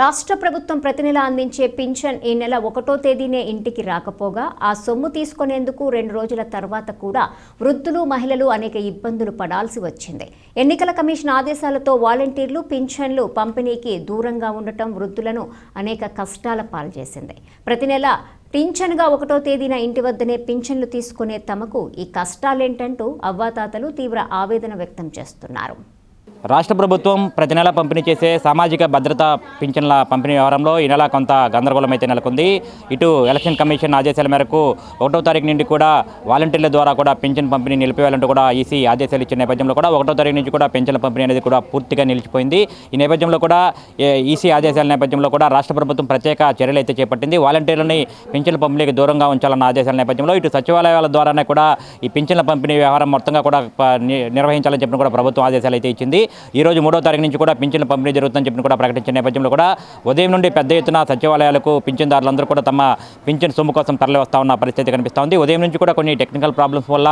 రాష్ట్ర ప్రభుత్వం ప్రతి నెల అందించే పింఛన్ ఈ నెల ఒకటో తేదీనే ఇంటికి రాకపోగా ఆ సొమ్ము తీసుకునేందుకు రెండు రోజుల తర్వాత కూడా వృద్ధులు మహిళలు అనేక ఇబ్బందులు పడాల్సి వచ్చింది. ఎన్నికల కమిషన్ ఆదేశాలతో వాలంటీర్లు పింఛన్లు పంపిణీకి దూరంగా ఉండటం వృద్ధులను అనేక కష్టాల పాల్చేసింది ప్రతి నెల పింఛన్గా ఒకటో తేదీన ఇంటి వద్దనే పింఛన్లు తీసుకునే తమకు ఈ కష్టాలేంటంటూ అవ్వాతాతలు తీవ్ర ఆవేదన వ్యక్తం చేస్తున్నారు. రాష్ట్ర ప్రభుత్వం ప్రతి నెల పంపిణీ చేసే సామాజిక భద్రత పింఛన్ల పంపిణీ వ్యవహారంలో ఈ నెల కొంత గందరగోళం అయితే నెలకొంది. ఇటు ఎలక్షన్ కమిషన్ ఆదేశాల మేరకు ఒకటో తారీఖు నుండి కూడా వాలంటీర్ల ద్వారా కూడా పింఛన్ పంపిణీ నిలిపివేయాలంటూ కూడా ఈసీ ఆదేశాలు ఇచ్చిన నేపథ్యంలో కూడా ఒకటో తారీఖు నుంచి కూడా పింఛన్ల పంపిణీ అనేది కూడా పూర్తిగా నిలిచిపోయింది. ఈ నేపథ్యంలో కూడా ఈసీ ఆదేశాల నేపథ్యంలో కూడా రాష్ట్ర ప్రభుత్వం ప్రత్యేక చర్యలు అయితే చేపట్టింది. వాలంటీర్లని పింఛన్ల పంపిణీకి దూరంగా ఉంచాలన్న ఆదేశాల నేపథ్యంలో ఇటు సచివాలయాల ద్వారానే కూడా ఈ పింఛన్ల పంపిణీ వ్యవహారం మొత్తంగా కూడా నిర్వహించాలని చెప్పిన కూడా ప్రభుత్వం ఆదేశాలు అయితే ఇచ్చింది. ఈ రోజు మూడో తారీఖు నుంచి కూడా పింఛన్ల పంపిణీ జరుగుతుందని చెప్పి కూడా ప్రకటించిన నేపథ్యంలో కూడా ఉదయం నుండి పెద్ద ఎత్తున సచివాలయాలకు పింఛన్దారులందరూ కూడా తమ పింఛన్ సొమ్ము కోసం తరలి వస్తా ఉన్న పరిస్థితి కనిపిస్తూ ఉంది ఉదయం నుంచి కూడా కొన్ని టెక్నికల్ ప్రాబ్లమ్స్ వల్ల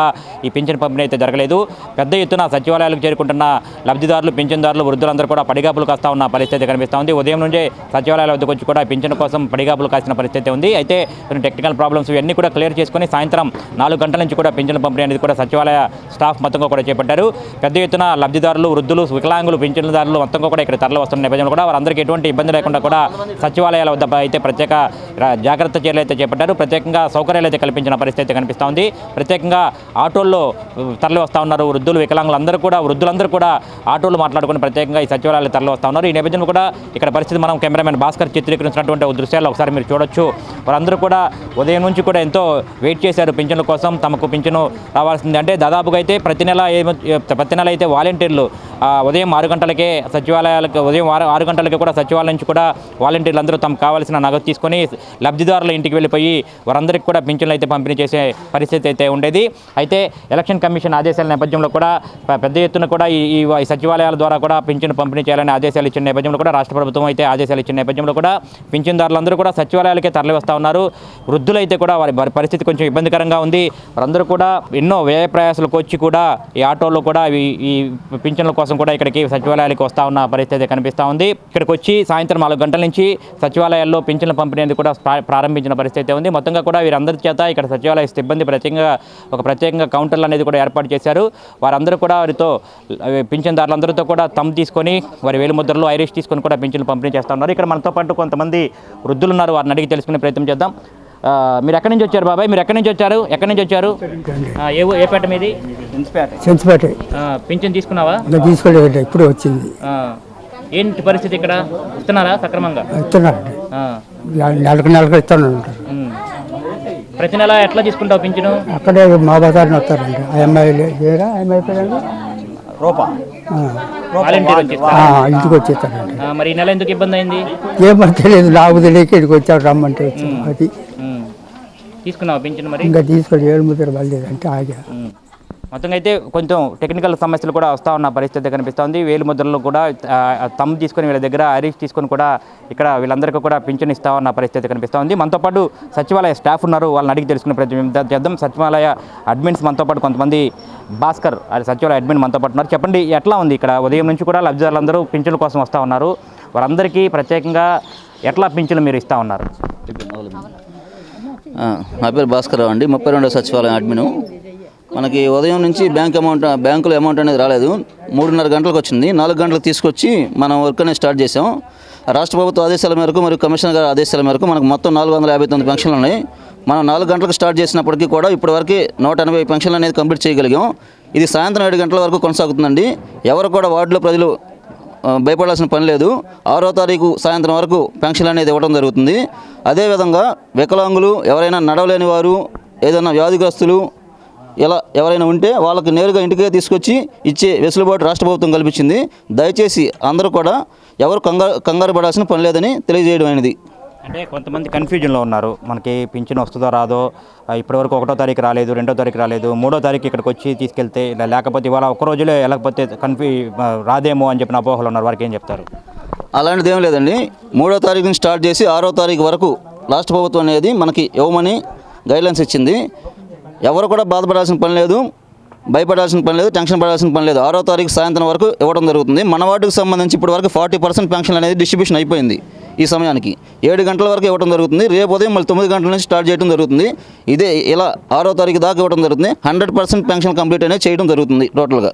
ఈ పింఛన్ పంపిణీ అయితే జరగలేదు. పెద్ద ఎత్తున సచివాలయాలకు చేరుకుంటున్న లబ్ధిదారులు పింఛన్దారులు వృద్ధులందరూ కూడా పడిగాపులు కాస్తా ఉన్న పరిస్థితి కనిపిస్తూ ఉంది ఉదయం నుండి సచివాలయాల వద్దకు వచ్చి కూడా పింఛన్ కోసం పడిగాపులు కాసిన పరిస్థితి ఉంది. అయితే కొన్ని టెక్నికల్ ప్రాబ్లమ్స్ ఇవన్నీ కూడా క్లియర్ చేసుకొని సాయంత్రం నాలుగు గంటల నుంచి కూడా పింఛన్ పంపిణీ అనేది కూడా సచివాలయ స్టాఫ్ మొత్తంగా కూడా చేపట్టారు. పెద్ద ఎత్తున లబ్ధిదారులు వృద్ధులు వికలాంగులు పింఛన్దారులు మొత్తంగా కూడా ఇక్కడ తరలి వస్తున్న నేపథ్యంలో కూడా వారందరికీ ఎటువంటి ఇబ్బంది లేకుండా కూడా సచివాలయాల వద్ద అయితే ప్రత్యేక జాగ్రత్త చర్యలు అయితే చేపట్టారు. ప్రత్యేకంగా సౌకర్యాలు అయితే కల్పించిన పరిస్థితి కనిపిస్తూ ఉంది ప్రత్యేకంగా ఆటోల్లో తరలి వస్తూ ఉన్నారు వృద్ధులు వికలాంగులు అందరూ కూడా వృద్ధులందరూ కూడా ఆటోలు మాట్లాడుకుని ప్రత్యేకంగా ఈ సచివాలయాలు తరలి వస్తూ ఉన్నారు. ఈ నేపథ్యంలో కూడా ఇక్కడ పరిస్థితి మనం కెమెరామెన్ భాస్కర్ చిత్రీకరించినటువంటి దృశ్యాలు ఒకసారి మీరు చూడొచ్చు. వారందరూ కూడా ఉదయం నుంచి కూడా ఎంతో వెయిట్ చేశారు పింఛన్ల కోసం. తమకు పింఛను రావాల్సింది. అంటే దాదాపుగా అయితే ప్రతి నెల ఏమో ప్రతి నెల అయితే వాలంటీర్లు ఉదయం ఆరు గంటలకే సచివాలయాలకు ఉదయం ఆరు ఆరు గంటలకి కూడా సచివాలయం నుంచి కూడా వాలంటీర్లు అందరూ తమకు కావాల్సిన నగదు తీసుకొని లబ్ధిదారుల ఇంటికి వెళ్ళిపోయి వారందరికీ కూడా పింఛన్లు అయితే పంపిణీ చేసే పరిస్థితి అయితే ఉండేది. అయితే ఎలక్షన్ కమిషన్ ఆదేశాల నేపథ్యంలో కూడా పెద్ద ఎత్తున కూడా ఈ సచివాలయాల ద్వారా కూడా పింఛన్ పంపిణీ చేయాలని ఆదేశాలు ఇచ్చిన నేపథ్యంలో కూడా రాష్ట్ర ప్రభుత్వం అయితే ఆదేశాలు ఇచ్చిన నేపథ్యంలో కూడా పింఛన్దారులందరూ కూడా సచివాలయాలకే తరలివస్తూ ఉన్నారు. వృద్ధులైతే కూడా వారి వారి పరిస్థితి కొంచెం ఇబ్బందికరంగా ఉంది. వారందరూ కూడా ఎన్నో వ్యయ ప్రయాసాలకు వచ్చి కూడా ఈ ఆటోలో కూడా ఈ ఈ పింఛన్ల కోసం కోసం కూడా ఇక్కడికి సచివాలయాలకు వస్తూ ఉన్న పరిస్థితి కనిపిస్తూ ఉంది. ఇక్కడికి వచ్చి సాయంత్రం నాలుగు గంటల నుంచి సచివాలయాల్లో పింఛన్లు పంపిణీ అనేది కూడా ప్రారంభించిన పరిస్థితి ఉంది. మొత్తంగా కూడా వీరందరి చేత ఇక్కడ సచివాలయ సిబ్బంది ప్రత్యేకంగా ఒక ప్రత్యేకంగా కౌంటర్లు అనేది కూడా ఏర్పాటు చేశారు. వారందరూ కూడా వారితో పింఛన్దారులందరితో కూడా తమ్ తీసుకొని వారి వేలుముద్రలు ఐరిష్ తీసుకొని కూడా పింఛన్లు పంపిణీ చేస్తూ ఉన్నారు. ఇక్కడ మనతో పాటు కొంతమంది వృద్ధులు ఉన్నారు. వారిని అడిగి తెలుసుకునే ప్రయత్నం చేద్దాం. మీరు ఎక్కడి నుంచి వచ్చారు బాబాయ్? మీరు ఎక్కడి నుంచి వచ్చారు? ఎక్కడి నుంచి వచ్చారు? ఆ, ఏ ఊ- ఏ పేట మీది? సెంచిపేట ఆ, పింఛన్ తీసుకున్నావా? తీసుకోలేదు ఇప్పుడు వచ్చింది. ఆ, ఏంటి పరిస్థితి ఇక్కడ? ఇస్తున్నారా సక్రమంగా? ఇస్తున్నారండి ఆ, నెలకు నెలకు ఇస్తాను ఉమ్. ప్రతి నెల ఎట్లా తీసుకుంటావు పింఛను? అక్కడే మా బజార్ని వస్తారండి ఆ అమ్మాయి లేరా ఆ అమ్మాయి పేరండి ఆ. వాలంటీర్ వచ్చి ఆ, ఇంటికి వచ్చేస్తారండి ఆ, మరి ఈ నెల ఎందుకు ఇబ్బంది అయింది? ఏమో తెలియదు నాకు తెలియక ఇక్కడికి వచ్చాడు రమ్మంటే వచ్చాం అది. తీసుకున్నావు పింఛను మరి? ఇంకా తీసుకొని ఏడు ముద్ర పడలేదంటే ఆగా. మొత్తంగా అయితే కొంచెం టెక్నికల్ సమస్యలు కూడా వస్తూ ఉన్న పరిస్థితి కనిపిస్తోంది. వేలు ముద్రలు కూడా తమ్ తీసుకొని వీళ్ళ దగ్గర అరీష్ తీసుకొని కూడా ఇక్కడ వీళ్ళందరికీ కూడా పింఛన్ ఇస్తా ఉన్న పరిస్థితి కనిపిస్తోంది. మనతో పాటు సచివాలయ స్టాఫ్ ఉన్నారు. వాళ్ళని అడిగి తెలుసుకునే ప్రయత్నం చేద్దాం సచివాలయ అడ్మిన్స్ మనతో పాటు కొంతమంది భాస్కర్ అది సచివాలయ అడ్మిన్ మనతో పాటు ఉన్నారు. చెప్పండి ఎట్లా ఉంది ఇక్కడ? ఉదయం నుంచి కూడా లబ్ధిదారులందరూ పింఛన్ల కోసం వస్తూ ఉన్నారు. వారందరికీ ప్రత్యేకంగా ఎట్లా పింఛన్లు మీరు ఇస్తా ఉన్నారు? నా పేరు భాస్కర్ రావు అండి. ముప్పై రెండో సచివాలయం అడ్మిను. మనకి ఉదయం నుంచి బ్యాంక్ అమౌంట్ బ్యాంకులో అమౌంట్ అనేది రాలేదు. మూడున్నర గంటలకు వచ్చింది. నాలుగు గంటలకు తీసుకొచ్చి మనం వర్క్ అనేది స్టార్ట్ చేసాం రాష్ట్ర ప్రభుత్వ ఆదేశాల మేరకు మరియు కమిషనర్ గారి ఆదేశాల మేరకు మనకు మొత్తం నాలుగు వందల యాభై తొమ్మిది పెన్షన్లు ఉన్నాయి. మనం నాలుగు గంటలకు స్టార్ట్ చేసినప్పటికీ కూడా ఇప్పటివరకు నూట ఎనభై పెన్షన్లు అనేది కంప్లీట్ చేయగలిగాం. ఇది సాయంత్రం ఏడు గంటల వరకు కొనసాగుతుందండి. ఎవరు కూడా వార్డులో ప్రజలు భయపడాల్సిన పని లేదు. ఆరో తారీఖు సాయంత్రం వరకు పెన్షన్ అనేది ఇవ్వడం జరుగుతుంది. అదేవిధంగా వికలాంగులు ఎవరైనా నడవలేని వారు ఏదైనా వ్యాధిగ్రస్తులు ఇలా ఎవరైనా ఉంటే వాళ్ళకి నేరుగా ఇంటికే తీసుకొచ్చి ఇచ్చే వెసులుబాటు రాష్ట్ర ప్రభుత్వం కల్పించింది. దయచేసి అందరూ కూడా ఎవరు కంగారు కంగారు పడాల్సిన పని లేదని తెలియజేయడం అనేది అంటే కొంతమంది కన్ఫ్యూజన్లో ఉన్నారు. మనకి పింఛన్ వస్తుందో రాదో ఇప్పటివరకు ఒకటో తారీఖు రాలేదు రెండో తారీఖు రాలేదు మూడో తారీఖు ఇక్కడికి వచ్చి తీసుకెళ్తే ఇలా లేకపోతే ఇవాళ ఒక రోజులో వెళ్ళకపోతే కన్ఫ్యూ రాదేమో అని చెప్పిన అపోహలు ఉన్నారు. వారికి ఏం చెప్తారు? అలాంటిది ఏం లేదండి. మూడో తారీఖు నుంచి స్టార్ట్ చేసి ఆరో తారీఖు వరకు రాష్ట్ర ప్రభుత్వం అనేది మనకి ఇవ్వమని గైడ్లైన్స్ ఇచ్చింది. ఎవరు కూడా బాధపడాల్సిన పని లేదు భయపడాల్సిన పని లేదు టెన్షన్ పడాల్సిన పని లేదు. ఆరో తారీఖు సాయంత్రం వరకు ఇవ్వడం జరుగుతుంది. మన వాటికి సంబంధించి ఇప్పటి వరకు ఫార్టీ పర్సెంట్ పెన్షన్ అనేది డిస్ట్రిబ్యూషన్ అయిపోయింది. ఈ సమయానికి ఏడు గంటల వరకు ఇవ్వడం జరుగుతుంది. రేపు ఉదయం మళ్ళీ తొమ్మిది గంటల నుంచి స్టార్ట్ చేయడం జరుగుతుంది. ఇదే ఇలా ఆరో తారీఖు దాకా ఇవ్వడం జరుగుతుంది. హండ్రెడ్ పర్సెంట్ పెన్షన్ కంప్లీట్ అనేది చేయడం జరుగుతుంది టోటల్గా.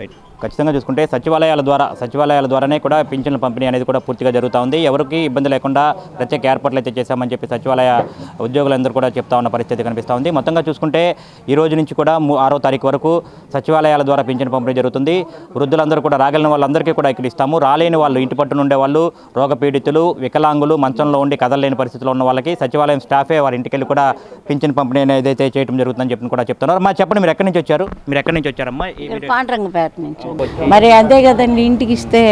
రైట్. ఖచ్చితంగా చూసుకుంటే సచివాలయాల ద్వారా సచివాలయాల ద్వారానే కూడా పింఛన్ల పంపిణీ అనేది కూడా పూర్తిగా జరుగుతూ ఉంది. ఎవరికి ఇబ్బంది లేకుండా ప్రత్యేక ఏర్పాట్లు అయితే చేశామని చెప్పి సచివాలయ ఉద్యోగులందరూ కూడా చెప్తా ఉన్న పరిస్థితి కనిపిస్తూ ఉంది. మొత్తంగా చూసుకుంటే ఈ రోజు నుంచి కూడా ము- ఆరో తారీఖు వరకు సచివాలయాల ద్వారా పింఛన్ పంపిణీ జరుగుతుంది. వృద్ధులందరూ కూడా రాగలిగిన వాళ్ళందరికీ కూడా ఇక్కడ ఇస్తాము. రాలేని వాళ్ళు ఇంటి పట్టున ఉండే వాళ్ళు రోగపీడితులు వికలాంగులు మంచంలో ఉండి కదలలేని పరిస్థితిలో ఉన్న వాళ్ళకి సచివాలయం స్టాఫే వారి ఇంటికి వెళ్ళి కూడా పింఛన్ పంపిణీ అనేది అయితే చేయడం జరుగుతుందని చెప్పి కూడా చెప్తున్నారు. మా చెప్పండి మీరు ఎక్కడి నుంచి వచ్చారు? మీరు ఎక్కడి నుంచి వచ్చారమ్మా? పాండ్రంగపేట నుంచి. మరి అంతే కదండి ఇంటికి ఇస్తే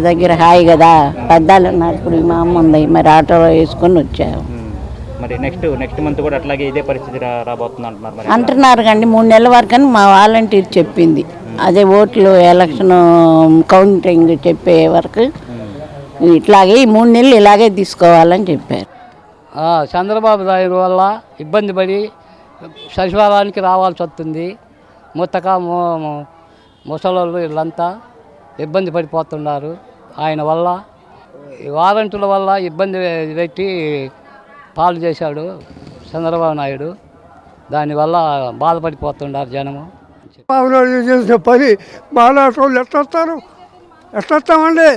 దగ్గర హాయి కదా. పెద్దాలు ఉన్నారు. ఇప్పుడు మా అమ్మ ఉంది. మరి ఆటోలో వేసుకొని వచ్చాము. మరి నెక్స్ట్ నెక్స్ట్ మంత్ కూడా అట్లాగే ఇదే పరిస్థితి రాబోతుంది అంటున్నారు మరి. అంటున్నారు కండి. మూడు నెలల వరకు అని మా వాలంటీర్ చెప్పింది. అదే ఓట్లు ఎలక్షన్ కౌంటింగ్ చెప్పే వరకు ఇట్లాగే ఈ మూడు నెలలు ఇలాగే తీసుకోవాలని చెప్పారు. ఆ, చంద్రబాబు నాయుడు వల్ల ఇబ్బంది పడి సచివాలయానికి రావాల్సి వస్తుంది. ముత్తక ముసలోళ్ళు వీళ్ళంతా ఇబ్బంది పడిపోతున్నారు. ఆయన వల్ల ఈ వారంటీల వల్ల ఇబ్బంది పెట్టి పాలు చేశాడు చంద్రబాబు నాయుడు. దానివల్ల బాధపడిపోతున్నారు జనము. బాబునాడు చేసిన పని మాలాంటి వాళ్ళు ఎట్లా వస్తారు ఎట్లా వస్తామండి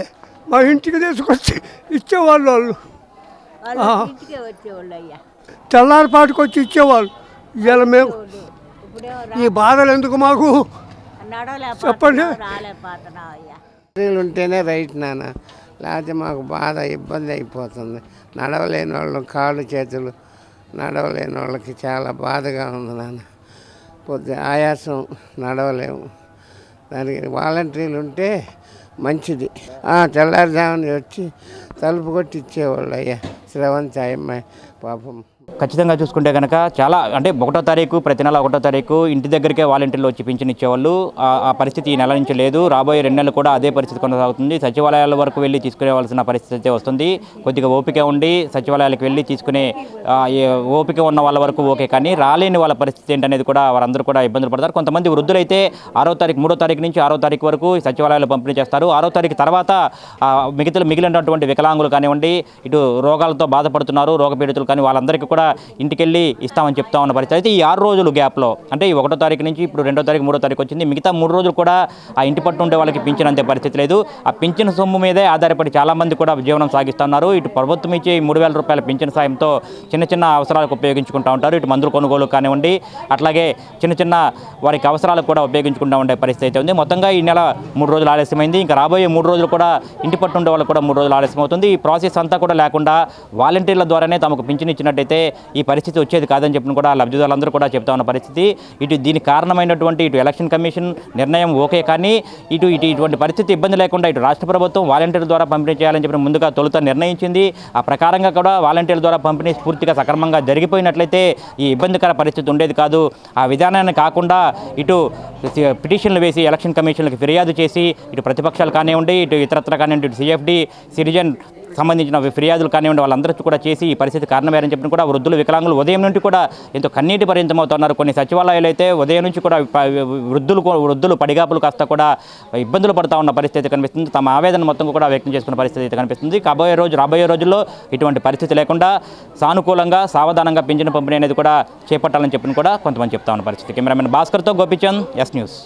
మా ఇంటికి తీసుకొచ్చి ఇచ్చేవాళ్ళు వాళ్ళు. తెల్లారిపాటికి వచ్చి ఇచ్చేవాళ్ళు. ఇవాళ మేము ఈ బాధలు ఎందుకు మాకు? చెప్పండి. స్త్రీలు ఉంటేనే రైట్ నాన్న. లేకపోతే మాకు బాధ ఇబ్బంది అయిపోతుంది. నడవలేని వాళ్ళు కాళ్ళు చేతులు నడవలేని వాళ్ళకి చాలా బాధగా ఉంది నాన్న. పొద్దు ఆయాసం నడవలేము. దానికి వాలంటీర్లు ఉంటే మంచిది. ఆ, తెల్లారుజామున వచ్చి తలుపు కొట్టి ఇచ్చేవాళ్ళు అయ్యా. శ్రవంతి అమ్మాయి పాపం. ఖచ్చితంగా చూసుకుంటే కనుక చాలా అంటే ఒకటో తారీఖు ప్రతి నెల ఒకటో తారీఖు ఇంటి దగ్గరికే వాలంటీర్లు వచ్చి పింఛన్ ఇచ్చేవాళ్ళు. ఆ- పరిస్థితి ఈ నెల నుంచి లేదు. రాబోయే రెండు నెలలు కూడా అదే పరిస్థితి కొనసాగుతుంది. సచివాలయాల వరకు వెళ్ళి తీసుకునేవలసిన పరిస్థితి అయితే వస్తుంది. కొద్దిగా ఓపిక ఉండి సచివాలయాలకు వెళ్ళి తీసుకునే ఓపిక ఉన్న వాళ్ళ వరకు ఓకే. కానీ రాలేని వాళ్ళ పరిస్థితి ఏంటనేది కూడా వారందరూ కూడా ఇబ్బందులు పడతారు. కొంతమంది వృద్ధులైతే ఆరో తారీఖు మూడో తారీఖు నుంచి ఆరో తారీఖు వరకు సచివాలయాలు పంపిణీ చేస్తారు. ఆరో తారీఖు తర్వాత మిగతా మిగిలినటువంటి వికలాంగులు కానివ్వండి ఇటు రోగాలతో బాధపడుతున్నారు రోగపీడితులు కానీ వాళ్ళందరికీ కూడా ఇంటికెళ్ళి ఇస్తామని చెప్తా ఉన్న పరిస్థితి. అయితే ఈ ఆరు రోజులు గ్యాప్లో అంటే ఈ ఒకటో తారీఖు నుంచి ఇప్పుడు రెండో తారీఖు మూడో తారీఖు వచ్చింది. మిగతా మూడు రోజులు కూడా ఆ ఇంటి పట్టు ఉండే వాళ్ళకి పింఛన్ అంతే పరిస్థితి లేదు. ఆ పింఛన్ సొమ్ము మీదే ఆధారపడి చాలామంది కూడా జీవనం సాగిస్తున్నారు. ఇటు ప్రభుత్వం ఇచ్చే మూడు వేల రూపాయల పింఛన్ సాయంతో చిన్న చిన్న అవసరాలకు ఉపయోగించుకుంటూ ఉంటారు. ఇటు మందులు కొనుగోలు కానివ్వండి అట్లాగే చిన్న చిన్న వారికి అవసరాలకు కూడా ఉపయోగించుకుంటూ ఉండే పరిస్థితి అయితే ఉంది. మొత్తంగా ఈ నెల మూడు రోజులు ఆలస్యమైంది. ఇంకా రాబోయే మూడు రోజులు కూడా ఇంటి పట్టు ఉండే వాళ్ళకి కూడా మూడు రోజులు ఆలస్యం అవుతుంది ఈ ప్రాసెస్ అంతా కూడా లేకుండా వాలంటీర్ల ద్వారానే తమకు పింఛన్ ఇచ్చినట్టయితే ఈ పరిస్థితి వచ్చేది కాదని చెప్పిన కూడా లబ్ధిదారులందరూ కూడా చెప్తా ఉన్న పరిస్థితి. ఇటు దీనికి కారణమైనటువంటి ఇటు ఎలక్షన్ కమిషన్ నిర్ణయం ఓకే కానీ ఇటు ఇటు ఇటువంటి పరిస్థితి ఇబ్బంది లేకుండా ఇటు రాష్ట్ర ప్రభుత్వం వాలంటీర్ల ద్వారా పంపిణీ చేయాలని చెప్పిన ముందుగా తొలుత నిర్ణయించింది. ఆ ప్రకారంగా కూడా వాలంటీర్ల ద్వారా పంపిణీ పూర్తిగా సక్రమంగా జరిగిపోయినట్లయితే ఈ ఇబ్బందికర పరిస్థితి ఉండేది కాదు. ఆ విధానాన్ని కాకుండా ఇటు పిటిషన్లు వేసి ఎలక్షన్ కమిషన్లకు ఫిర్యాదు చేసి ఇటు ప్రతిపక్షాలు కానివ్వండి ఇటు ఇతరత్ర కానివ్వండి ఇటు సిఎఫ్డి సిటిజన్ సంబంధించిన ఫిర్యాదులు కానివ్వండి వాళ్ళందరూ కూడా చేసి ఈ పరిస్థితి కారణమేరని చెప్పిన కూడా వృద్ధులు వికలాంగులు ఉదయం నుండి కూడా ఎంతో కన్నీటి పర్యంతమవుతున్నారు కొన్ని సచివాలయాలు అయితే ఉదయం నుంచి కూడా వృద్ధులు వృద్ధులు పడిగాపులు కాస్త కూడా ఇబ్బందులు పడతా ఉన్న పరిస్థితి కనిపిస్తుంది. తమ ఆవేదన మొత్తం కూడా వ్యక్తం చేసుకున్న పరిస్థితి అయితే కనిపిస్తుంది. కాబోయే రోజు రాబోయే రోజుల్లో ఇటువంటి పరిస్థితి లేకుండా సానుకూలంగా సావధానంగా పింఛను పంపిణీ అనేది కూడా చేపట్టాలని చెప్పిన కూడా కొంతమంది చెప్తా ఉన్న పరిస్థితి. కెమెరామెన్ భాస్కర్తో గోపిచంద్ ఎస్ న్యూస్.